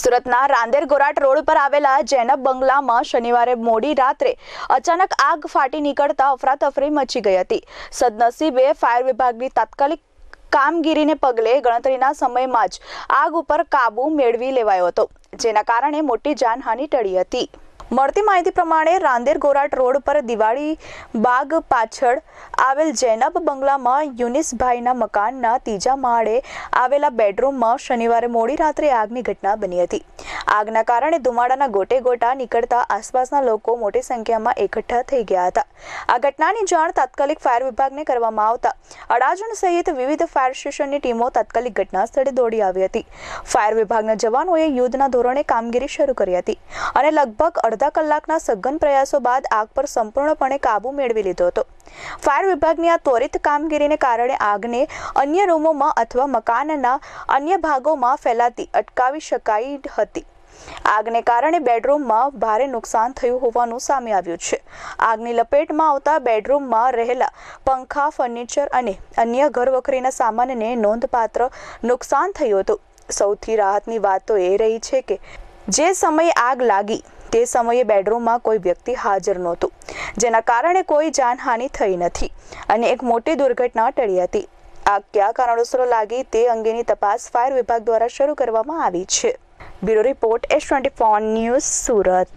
સુરતના રાંદેર ગોરાટ રોડ પર આવેલા જૈનબ બંગલામાં શનિવારે મોડી રાત્રે અચાનક આગ ફાટી નીકળતા અફરાતફરી મચી ગઈ હતી. સદનસીબે ફાયર વિભાગની તાત્કાલિક કામગીરીને પગલે ગણતરીના સમયમાં જ આગ ઉપર કાબુ મેળવી લેવાયો હતો, જેના કારણે મોટી જાનહાનિ ટળી હતી. મળતી માહિતી પ્રમાણે રાંદેર ગોરાટ રોડ પર દિવાળી બાગ પાછળ આવેલ જૈનબ બંગલામાં યુનિસભાઈના મકાનના ત્રીજા માળે આવેલા બેડરૂમમાં શનિવારે મોડી રાત્રે આગની ઘટના બની હતી. આગના કારણે ધુમાડાના ગોટે ગોટા નીકળતા આસપાસના લોકો મોટી સંખ્યામાં એકઠા થઈ ગયા હતા. આ ઘટનાની જાણ તાત્કાલિક ફાયર વિભાગને કરવામાં આવતા અડાજણ સહિત વિવિધ ફાયર સ્ટેશનની ટીમો તાત્કાલિક ઘટના સ્થળે દોડી આવી હતી. ફાયર વિભાગના જવાનોએ યુદ્ધના ધોરણે કામગીરી શરૂ કરી હતી અને લગભગ અડધા કલાકના સઘન પ્રયાસો બાદ આગ પર સંપૂર્ણપણે કાબુ મેળવી લીધો હતો. ફાયર વિભાગની આ ત્વરિત કામગીરીને કારણે આગને અન્ય રૂમોમાં અથવા મકાનના અન્ય ભાગોમાં ફેલાતી, અટકાવી શકાઈ હતી. આગને કારણે બેડરૂમમાં ભારે નુકસાન થયું હોવાનું સામે આવ્યું છે. આગની લપેટમાં આવતા બેડરૂમમાં રહેલા પંખા, ફર્નિચર અને અન્ય ઘરવખરીના સામાનને નોંધપાત્ર નુકસાન થયું હતું. સૌથી રાહતની વાત તો એ રહી છે કે, જે સમયે આગ લાગી તે સમયે બેડરૂમમાં કોઈ વ્યક્તિ હાજર નહોતું, જેના કારણે કોઈ જાનહાનિ થઈ નથી અને એક મોટી દુર્ઘટના ટળી હતી. આગ કયા કારણોસર લાગી તે અંગેની તપાસ ફાયર વિભાગ દ્વારા શરૂ કરવામાં આવી છે. Bureau report S twenty news Surat.